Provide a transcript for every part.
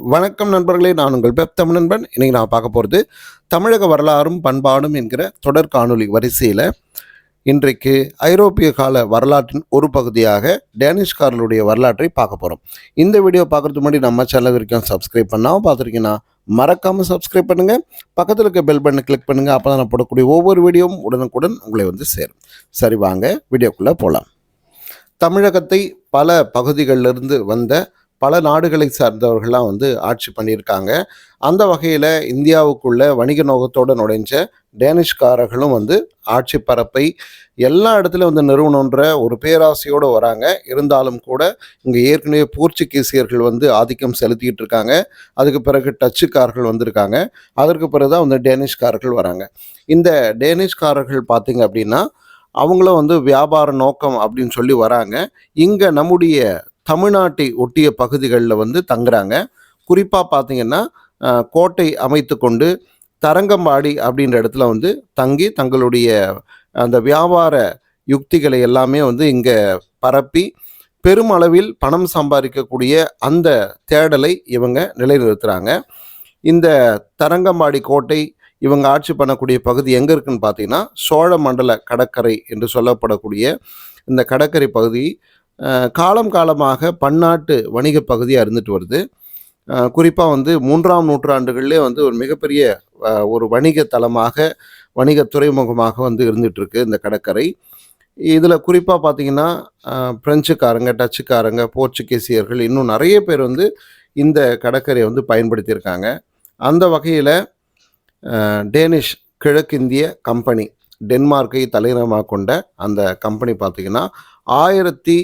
வணக்கம் நண்பர்களே நான் உங்கள் பெப் தமிழ் நண்பன். இன்னைக்கு நான் பார்க்க போகிறது தமிழக வரலாறும் பண்பாடும் என்கிற தொடர் காணொலி வரிசையில் இன்றைக்கு ஐரோப்பிய கால வரலாற்றின் ஒரு பகுதியாக டேனிஷ்காரர்களுடைய வரலாற்றை பார்க்க போகிறோம் இந்த வீடியோ பார்க்குறதுக்கு முன்னாடி நம்ம சேனல் வரைக்கும் சப்ஸ்கிரைப் பண்ணாமல் பார்த்துருக்கீங்கன்னா மறக்காமல் சப்ஸ்கிரைப் பண்ணுங்கள் பக்கத்தில் இருக்க பெல் பட்டனை கிளிக் பண்ணுங்கள் அப்போ தான் நான் போடக்கூடிய ஒவ்வொரு வீடியோவும் உடனுக்குடன் உங்களை வந்து சேரும். சரி வாங்க வீடியோக்குள்ளே போகலாம் தமிழகத்தை பல பகுதிகளிலிருந்து வந்த பல நாடுகளை சார்ந்தவர்கள்லாம் வந்து ஆட்சி பண்ணியிருக்காங்க. அந்த வகையில் இந்தியாவுக்குள்ள வணிக நோக்கத்தோடு நுழைஞ்ச டேனிஷ்காரர்களும் வந்து ஆட்சி பரப்பை எல்லா இடத்துலையும் வந்து நிறுவனன்ற ஒரு பேராசையோடு வராங்க. இருந்தாலும் கூட இங்கே ஏற்கனவே போர்ச்சுகீசியர்கள் வந்து ஆதிக்கம் செலுத்திக்கிட்டு இருக்காங்க. அதுக்கு பிறகு டச்சுக்காரர்கள் வந்திருக்காங்க. அதற்கு பிறகு தான் வந்து டேனிஷ்காரர்கள் வராங்க. இந்த டேனிஷ்காரர்கள் பார்த்திங்க அப்படின்னா அவங்களும் வந்து வியாபார நோக்கம் அப்படின்னு சொல்லி வராங்க. இங்கே நம்முடைய தமிழ்நாட்டை ஒட்டிய பகுதிகளில் வந்து தங்குறாங்க. குறிப்பாக பார்த்தீங்கன்னா கோட்டை அமைத்து கொண்டு தரங்கம்பாடி அப்படின்ற இடத்துல வந்து தங்கி தங்களுடைய அந்த வியாபார யுக்திகளை எல்லாமே வந்து இங்கே பரப்பி பெருமளவில் பணம் சம்பாதிக்கக்கூடிய அந்த தேடலை இவங்க நிலைநிறுத்துகிறாங்க இந்த தரங்கம்பாடி கோட்டை இவங்க ஆட்சி பண்ணக்கூடிய பகுதி எங்கே இருக்குன்னு பார்த்தீங்கன்னா சோழ மண்டல கடற்கரை என்று சொல்லப்படக்கூடிய இந்த கடற்கரை பகுதி காலம் காலமாக பன்னாட்டு வணிக பகுதியாக இருந்துட்டு வருது. குறிப்பாக வந்து மூன்றாம் நூற்றாண்டுகளிலே வந்து ஒரு மிகப்பெரிய ஒரு வணிக தலமாக வணிக துறைமுகமாக வந்து இருந்துகிட்ருக்கு இந்த கடற்கரை. இதில் குறிப்பாக பார்த்தீங்கன்னா பிரெஞ்சுக்காரங்க டச்சுக்காரங்க போர்ச்சுகீசியர்கள் இன்னும் நிறைய பேர் வந்து இந்த கடற்கரையை வந்து பயன்படுத்தியிருக்காங்க. அந்த வகையில் டேனிஷ் கிழக்கிந்திய கம்பெனி டென்மார்க்கை தலைநகரமாக கொண்ட அந்த கம்பெனி பார்த்திங்கன்னா ஆயிரத்தி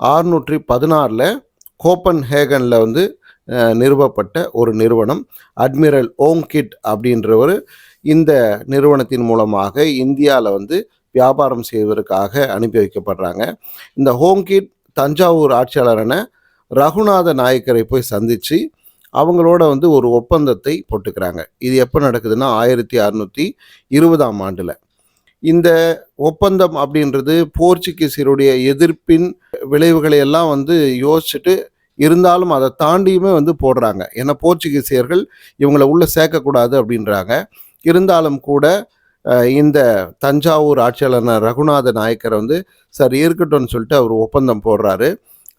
ஆறுநூற்றி பதினாறில் கோப்பன் ஹேகனில் வந்து நிறுவப்பட்ட ஒரு நிறுவனம். அட்மிரல் ஓங்கிட் அப்படின்றவர் இந்த நிறுவனத்தின் மூலமாக இந்தியாவில் வந்து வியாபாரம் செய்வதற்காக அனுப்பி வைக்கப்படுறாங்க. இந்த ஹோங்கிட் தஞ்சாவூர் ஆட்சியாளரான ரகுநாத நாயக்கரை போய் சந்தித்து அவங்களோட வந்து ஒரு ஒப்பந்தத்தை போட்டுக்கிறாங்க. இது எப்போ நடக்குதுன்னா ஆயிரத்தி அறுநூற்றி இருபதாம் ஆண்டில். இந்த ஒப்பந்தம் அப்படின்றது போர்ச்சுகீசியருடைய எதிர்ப்பின் விளைவுகளை எல்லாம் வந்து யோசிச்சுட்டு இருந்தாலும் அதை தாண்டியுமே வந்து போடுறாங்க. ஏன்னா போர்ச்சுகீசியர்கள் இவங்களை உள்ளே சேர்க்கக்கூடாது அப்படின்றாங்க. இருந்தாலும் கூட இந்த தஞ்சாவூர் ஆட்சியாளர் ரகுநாத நாயக்கரை வந்து சரி இருக்கட்டும்னு சொல்லிட்டு அவர் ஒப்பந்தம் போடுறாரு.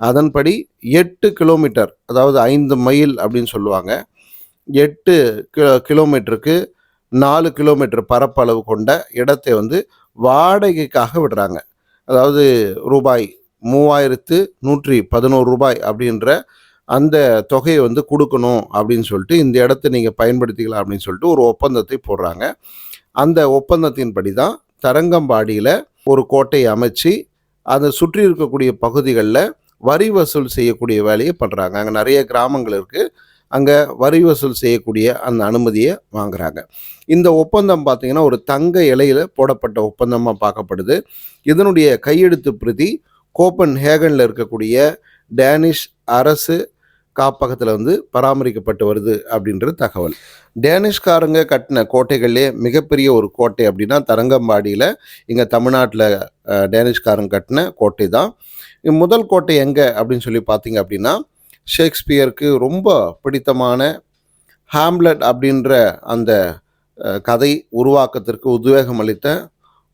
அதன்படி எட்டு கிலோமீட்டர் அதாவது ஐந்து மைல் அப்படின்னு சொல்லுவாங்க. எட்டு கிலோ கிலோமீட்டருக்கு நாலு கிலோமீட்டர் பரப்பளவு கொண்ட இடத்தை வந்து வாடகைக்காக விடுறாங்க. அதாவது ரூபாய் மூவாயிரத்து நூற்றி பதினோரு ரூபாய் அப்படின்ற அந்த தொகையை வந்து கொடுக்கணும் அப்படின்னு சொல்லிட்டு இந்த இடத்த நீங்கள் பயன்படுத்திக்கலாம் அப்படின்னு சொல்லிட்டு ஒரு ஒப்பந்தத்தை போடுறாங்க. அந்த ஒப்பந்தத்தின்படி தான் தரங்கம்பாடியில் ஒரு கோட்டையை அமைச்சு அதை சுற்றி இருக்கக்கூடிய பகுதிகளில் வரி வசூல் செய்யக்கூடிய வேலையை பண்ணுறாங்க அங்கே நிறைய கிராமங்கள் இருக்குது அங்கே வரி வசூல் செய்யக்கூடிய அந்த அனுமதியை வாங்குறாங்க. இந்த ஒப்பந்தம் பார்த்திங்கன்னா ஒரு தங்க இலையில் போடப்பட்ட ஒப்பந்தமாக பார்க்கப்படுது. இதனுடைய கையெழுத்து பிரதி கோப்பன் ஹேகனில் இருக்கக்கூடிய டேனிஷ் அரசு காப்பகத்தில் வந்து பராமரிக்கப்பட்டு வருது அப்படின்ற தகவல். டேனிஷ்காரங்க கட்டின கோட்டைகள்லேயே மிகப்பெரிய ஒரு கோட்டை அப்படின்னா தரங்கம்பாடியில் இங்கே தமிழ்நாட்டில் டேனிஷ்காரங்க கட்டின கோட்டை தான். முதல் கோட்டை எங்கே அப்படின்னு சொல்லி பார்த்தீங்க அப்படின்னா ஷேக்ஸ்பியருக்கு ரொம்ப பிடித்தமான ஹாம்லெட் அப்படின்ற அந்த கதை உருவாக்கத்திற்கு உத்வேகம் அளித்த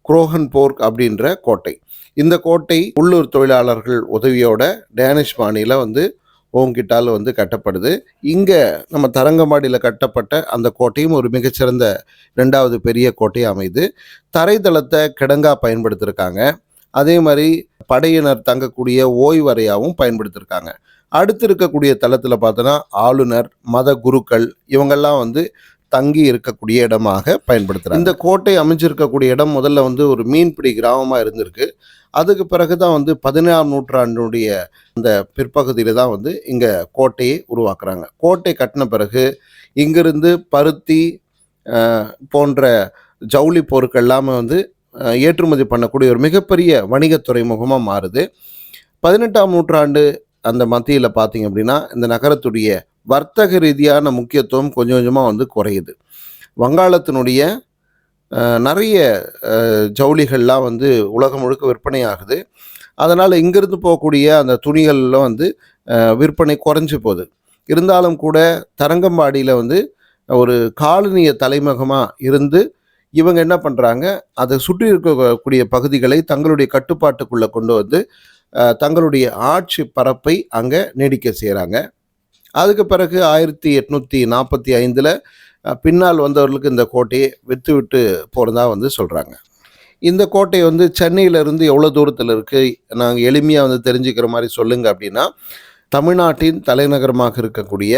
குரோகன் போர்க் அப்படின்ற கோட்டை. இந்த கோட்டை உள்ளூர் தொழிலாளர்கள் உதவியோட டேனிஷ் பாணியில் வந்து ஓங்கிட்டால் வந்து கட்டப்படுது. இங்கே நம்ம தரங்கம்பாடியில் கட்டப்பட்ட அந்த கோட்டையும் ஒரு மிகச்சிறந்த ரெண்டாவது பெரிய கோட்டை அமைது. தரைதளத்தை கிடங்கா பயன்படுத்தியிருக்காங்க அதே மாதிரி படையினர் தங்கக்கூடிய ஓய்வறையாகவும் பயன்படுத்தியிருக்காங்க அடுத்து இருக்கக்கூடிய தளத்தில் பார்த்தோன்னா ஆளுநர் மத குருக்கள் இவங்கெல்லாம் வந்து தங்கி இருக்கக்கூடிய இடமாக பயன்படுத்துகிறாங்க இந்த கோட்டை அமைஞ்சிருக்கக்கூடிய இடம் முதல்ல வந்து ஒரு மீன்பிடி கிராமமாக இருந்திருக்கு. அதுக்கு பிறகு தான் வந்து பதினேழாம் நூற்றாண்டுடைய அந்த பிற்பகுதியில் தான் வந்து இங்கே கோட்டையை உருவாக்குறாங்க. கோட்டை கட்டின பிறகு இங்கிருந்து பருத்தி போன்ற ஜவுளி பொருட்கள் எல்லாமே வந்து ஏற்றுமதி பண்ணக்கூடிய ஒரு மிகப்பெரிய வணிகத் துறைமுகமாக மாறுது. பதினெட்டாம் நூற்றாண்டு அந்த மத்தியில் பார்த்தீங்க அப்படின்னா இந்த நகரத்துடைய வர்த்தக ரீதியான முக்கியத்துவம் கொஞ்சம் கொஞ்சமாக வந்து குறையுது. வங்காளத்தினுடைய நிறைய ஜவுளிகள்லாம் வந்து உலகம் முழுக்க விற்பனை ஆகுது அதனால் இங்கிருந்து போகக்கூடிய அந்த துணிகளில் வந்து விற்பனை குறைஞ்சு போகுது. இருந்தாலும் கூட தரங்கம்பாடியில் வந்து ஒரு காலனிய தலைமுகமாக இருந்து இவங்க என்ன பண்ணுறாங்க அதை சுற்றி இருக்கக்கூடிய பகுதிகளை தங்களுடைய கட்டுப்பாட்டுக்குள்ளே கொண்டு வந்து தங்களுடைய ஆட்சி பரப்பை அங்கே நீடிக்க செய்கிறாங்க அதுக்கு பிறகு ஆயிரத்தி எட்நூற்றி நாற்பத்தி ஐந்தில் பின்னால் வந்தவர்களுக்கு இந்த கோட்டையை விற்று விட்டு போகிறதா வந்து சொல்கிறாங்க இந்த கோட்டை வந்து சென்னையிலேருந்து எவ்வளோ தூரத்தில் இருக்குது நாங்கள் எளிமையாக வந்து தெரிஞ்சுக்கிற மாதிரி சொல்லுங்கள் அப்படின்னா தமிழ்நாட்டின் தலைநகரமாக இருக்கக்கூடிய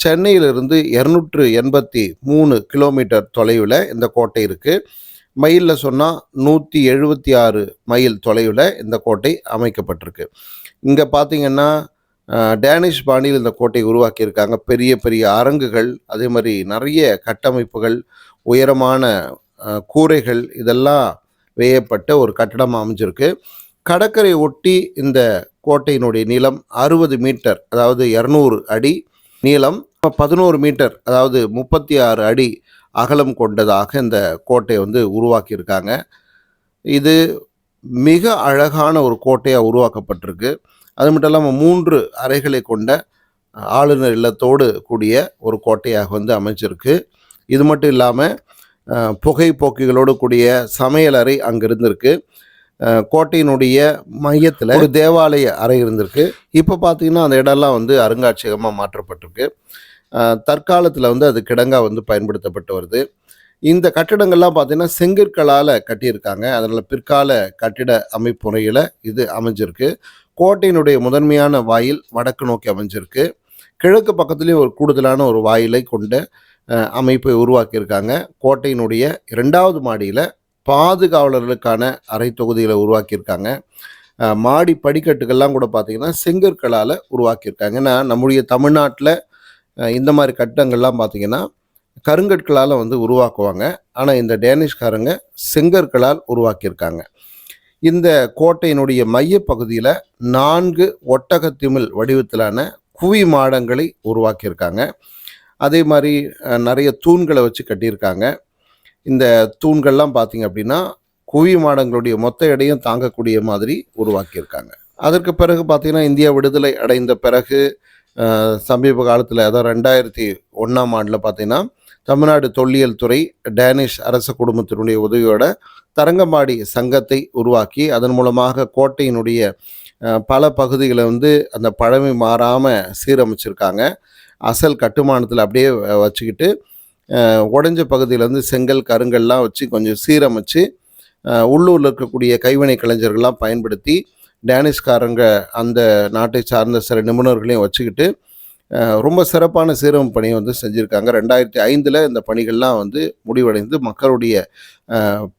சென்னையிலிருந்து இரநூற்று எண்பத்தி மூணு கிலோமீட்டர் தொலைவில் இந்த கோட்டை இருக்குது மைலில் சொன்னால் நூற்றி எழுபத்தி ஆறு மைல் தொலைவில் இந்த கோட்டை அமைக்கப்பட்டிருக்கு. இங்கே பார்த்தீங்கன்னா டேனிஷ் பாணியில் இந்த கோட்டை உருவாக்கியிருக்காங்க. பெரிய பெரிய அரங்குகள் அதே மாதிரி நிறைய கட்டமைப்புகள் உயரமான கூரைகள் இதெல்லாம் வேயப்பட்ட ஒரு கட்டடம் அமைஞ்சிருக்கு. கடற்கரை ஒட்டி இந்த கோட்டையினுடைய நீளம் அறுபது மீட்டர் அதாவது இரநூறு அடி நீளம். பதினோரு மீட்டர் அதாவது முப்பத்தி ஆறு அடி அகலம் கொண்டதாக இந்த கோட்டையை வந்து உருவாக்கியிருக்காங்க. இது மிக அழகான ஒரு கோட்டையாக உருவாக்கப்பட்டிருக்கு. அது மட்டும் இல்லாமல் மூன்று அறைகளை கொண்ட ஆளுநர் இல்லத்தோடு கூடிய ஒரு கோட்டையாக வந்து அமைச்சிருக்கு இது மட்டும் இல்லாமல் புகைப்போக்கிகளோடு கூடிய சமையலறை அங்கே இருந்திருக்கு. கோட்டையினுடைய மையத்தில் ஒரு தேவாலய அறை இருந்திருக்கு. இப்போ பார்த்தீங்கன்னா அந்த இடம்லாம் வந்து அருங்காட்சியகமாக மாற்றப்பட்டிருக்கு. தற்காலத்தில் வந்து அது கிடங்காக வந்து பயன்படுத்தப்பட்டு வருது. இந்த கட்டிடங்கள்லாம் பார்த்தீங்கன்னா செங்கற்களால் கட்டியிருக்காங்க. அதனால் பிற்கால கட்டிட அமைப்பு முறையில் இது அமைஞ்சிருக்கு. கோட்டையினுடைய முதன்மையான வாயில் வடக்கு நோக்கி அமைஞ்சிருக்கு. கிழக்கு பக்கத்துலேயும் ஒரு கூடுதலான ஒரு வாயிலை கொண்ட அமைப்பை உருவாக்கியிருக்காங்க. கோட்டையினுடைய இரண்டாவது மாடியில் பாதுகாவலர்களுக்கான அறை தொகுதிகளை உருவாக்கியிருக்காங்க. மாடி படிக்கட்டுகள்லாம் கூட பார்த்திங்கன்னா செங்கற்களால் உருவாக்கியிருக்காங்க. ஏன்னா நம்முடைய தமிழ்நாட்டில் இந்த மாதிரி கட்டங்கள்லாம் பார்த்திங்கன்னா கருங்கற்களால் வந்து உருவாக்குவாங்க. ஆனால் இந்த டேனிஷ்காரங்க செங்கற்களால் உருவாக்கியிருக்காங்க. இந்த கோட்டையினுடைய மையப்பகுதியில் நான்கு ஒட்டகத்திமிழ் வடிவத்திலான குவி மாடங்களை உருவாக்கியிருக்காங்க. அதே மாதிரி நிறைய தூண்களை வச்சு கட்டியிருக்காங்க. இந்த தூண்கள்லாம் பார்த்திங்க அப்படின்னா குவி மாடங்களுடைய மொத்த எடையும் தாங்கக்கூடிய மாதிரி உருவாக்கியிருக்காங்க. அதற்கு பிறகு பார்த்திங்கன்னா இந்தியா விடுதலை அடைந்த பிறகு சமீப காலத்தில் அதாவது ரெண்டாயிரத்தி ஒன்றாம் ஆண்டில் பார்த்தீங்கன்னா தமிழ்நாடு தொல்லியல் துறை டேனிஷ் அரச குடும்பத்தினுடைய உதவியோட தரங்கம்பாடி சங்கத்தை உருவாக்கி அதன் மூலமாக கோட்டையினுடைய பல பகுதிகளை வந்து அந்த பழமை மாறாமல் சீரமைச்சிருக்காங்க. அசல் கட்டுமானத்தில் அப்படியே வச்சுக்கிட்டு உடஞ்ச பகுதியில் வந்து செங்கல் கருங்கல்லாம் வச்சு கொஞ்சம் சீரமைச்சு உள்ளூரில் இருக்கக்கூடிய கைவினை கலைஞர்கள்லாம் பயன்படுத்தி டேனிஷ்காரங்க அந்த நாட்டை சார்ந்த சில நிபுணர்களையும் வச்சுக்கிட்டு ரொம்ப சிறப்பான சீரமைப்பு பணியை வந்து செஞ்சுருக்காங்க. ரெண்டாயிரத்தி ஐந்தில் இந்த பணிகள்லாம் வந்து முடிவடைந்து மக்களுடைய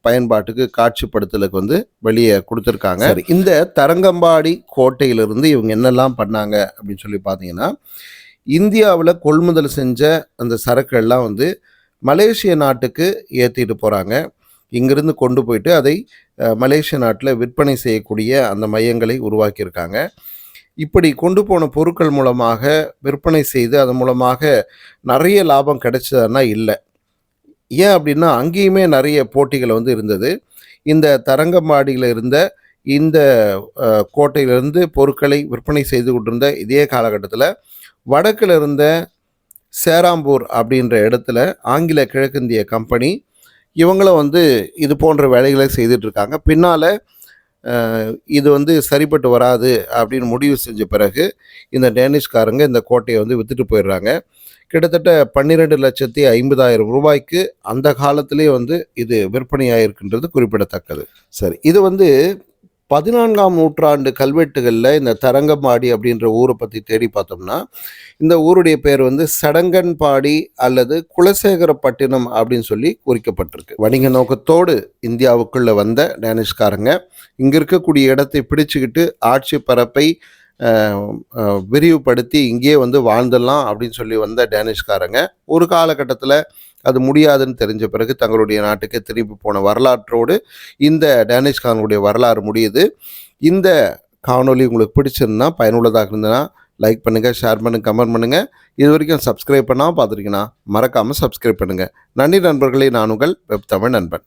பயன்பாட்டுக்கு காட்சிப்படுத்தலுக்கு வந்து வெளியே கொடுத்துருக்காங்க. இந்த தரங்கம்பாடி கோட்டையிலிருந்து இவங்க என்னெல்லாம் பண்ணாங்க அப்படின்னு சொல்லி பார்த்தீங்கன்னா இந்தியாவில் கொள்முதல் செஞ்ச அந்த சரக்குகள்லாம் வந்து மலேசிய நாட்டுக்கு ஏற்றிட்டு போகிறாங்க இங்கிருந்து கொண்டு போயிட்டு அதை மலேசிய நாட்டில் விற்பனை செய்யக்கூடிய அந்த மையங்களை உருவாக்கியிருக்காங்க. இப்படி கொண்டு போன பொருட்கள் மூலமாக விற்பனை செய்து அதன் மூலமாக நிறைய லாபம் கிடைச்சதுன்னா இல்லை. ஏன் அப்படின்னா அங்கேயுமே நிறைய போட்டிகள் வந்து இருந்தது. இந்த தரங்கம்பாடியில் இருந்த இந்த கோட்டையிலிருந்து பொருட்களை விற்பனை செய்து கொண்டிருந்த இதே காலகட்டத்தில் வடக்கில் இருந்த சேராம்பூர் அப்படின்ற இடத்துல ஆங்கில கிழக்கிந்திய கம்பெனி இவங்களும் வந்து இது போன்ற வேலைகளை செய்துட்ருக்காங்க. பின்னால் இது வந்து சரிப்பட்டு வராது அப்படின்னு முடிவு செஞ்ச பிறகு இந்த டேனிஷ்காரங்க இந்த கோட்டையை வந்து வித்துட்டு போயிடுறாங்க. கிட்டத்தட்ட பன்னிரெண்டு லட்சத்தி ஐம்பதாயிரம் ரூபாய்க்கு அந்த காலத்திலே வந்து இது விற்பனையாயிருக்கின்றது குறிப்பிடத்தக்கது. சரி இது வந்து பதினான்காம் நூற்றாண்டு கல்வெட்டுகளில் இந்த தரங்கம்பாடி அப்படின்ற ஊரை பற்றி தேடி பார்த்தோம்னா இந்த ஊருடைய பேர் வந்து சடங்கன்பாடி அல்லது குலசேகரப்பட்டினம் அப்படின்னு சொல்லி குறிக்கப்பட்டிருக்கு. வணிக நோக்கத்தோடு இந்தியாவுக்குள்ளே வந்த டேனிஷ்காரங்க இங்கே இருக்கக்கூடிய இடத்தை பிடிச்சுக்கிட்டு ஆட்சி பரப்பை விரிவுபடுத்தி இங்கேயே வந்து வாழ்ந்துடலாம் அப்படின்னு சொல்லி வந்த டேனிஷ்காரங்க ஒரு காலகட்டத்தில் அது முடியாதுன்னு தெரிஞ்ச பிறகு தங்களுடைய நாட்டுக்கு திரும்பி போன வரலாற்றோடு இந்த டேனிஷ்காரனுடைய வரலாறு முடியுது. இந்த காணொளி உங்களுக்கு பிடிச்சிருந்தா பயனுள்ளதாக இருந்ததுன்னா லைக் பண்ணுங்கள் ஷேர் பண்ணுங்கள் கமெண்ட் பண்ணுங்கள் இது வரைக்கும் சப்ஸ்கிரைப் பண்ணாமல் பார்த்துருக்கீங்கன்னா மறக்காமல் சப்ஸ்கிரைப் பண்ணுங்கள் நன்றி நண்பர்களே நான் உங்கள் வெப் தமிழ் நண்பன்.